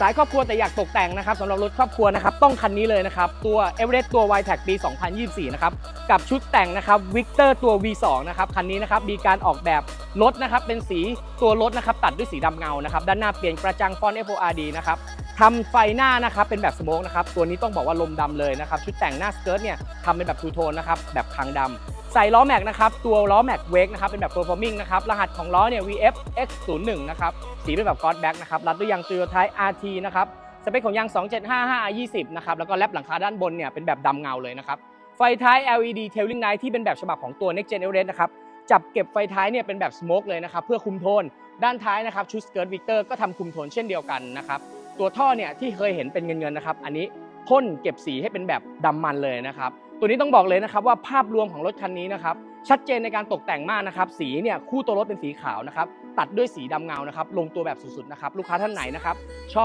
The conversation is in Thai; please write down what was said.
สายครอบครัวแต่อยากตกแต่งนะครับสำหรับรถครอบครัวนะครับต้องคันนี้เลยนะครับตัว e v e r e s t ตัว y t e c ปี 2024 นะครับกับชุดแต่งนะครับ Victor ตัว V2 นะครับคันนี้นะครับมีการออกแบบรถนะครับเป็นสีตัวรถนะครับตัดด้วยสีดำเงานะครับด้านหน้าเปลี่ยนกระจังฟอนต์ FORD นะครับทำไฟหน้านะครับเป็นแบบสโมกนะครับตัวนี้ต้องบอกว่าลมดำเลยนะครับชุดแต่งหน้าสเกิร์ตเนี่ยทำเป็นแบบทูโทนนะครับแบบคางดำ ใส่ล้อแม็กนะครับ ตัวล้อแม็กเวกนะครับ เป็นแบบ performing นะครับ รหัสของล้อเนี่ย VF X01 นะครับ สีเป็นแบบ God Back นะครับ รัดด้วยยาง Toyota Type RT นะครับ สเปคของยาง 2755 20 นะครับ แล้วก็แลปหลังคาด้านบนเนี่ย เป็นแบบดำเงาเลยนะครับ ไฟท้าย LED tailing light ที่เป็นแบบฉบับของตัว Next Gen Everest นะครับ จับเก็บไฟท้ายเนี่ยเป็นแบบ smoke เลยนะครับ เพื่อคุมโทน ด้านท้ายนะครับ ชุด Skirt Victor ก็ทำคุมโทนเช่นเดียวกันนะครับ ตัวท่อเนี่ยที่เคยเห็นเป็นเงินๆนะครับ อันนี้พ่นเก็บสีให้เป็นแบบดำมันเลยนะครับ ตัวนี้ต้องบอกเลยนะครับว่าภาพรวมของรถคันนี้นะครับชัดเจนในการตกแต่งมากนะครับสีเนี่ยคู่ตัวรถเป็นสีขาวนะครับตัดด้วยสีดำเงานะครับลงตัวแบบสุดๆนะครับลูกค้าท่านไหนนะครับชอบ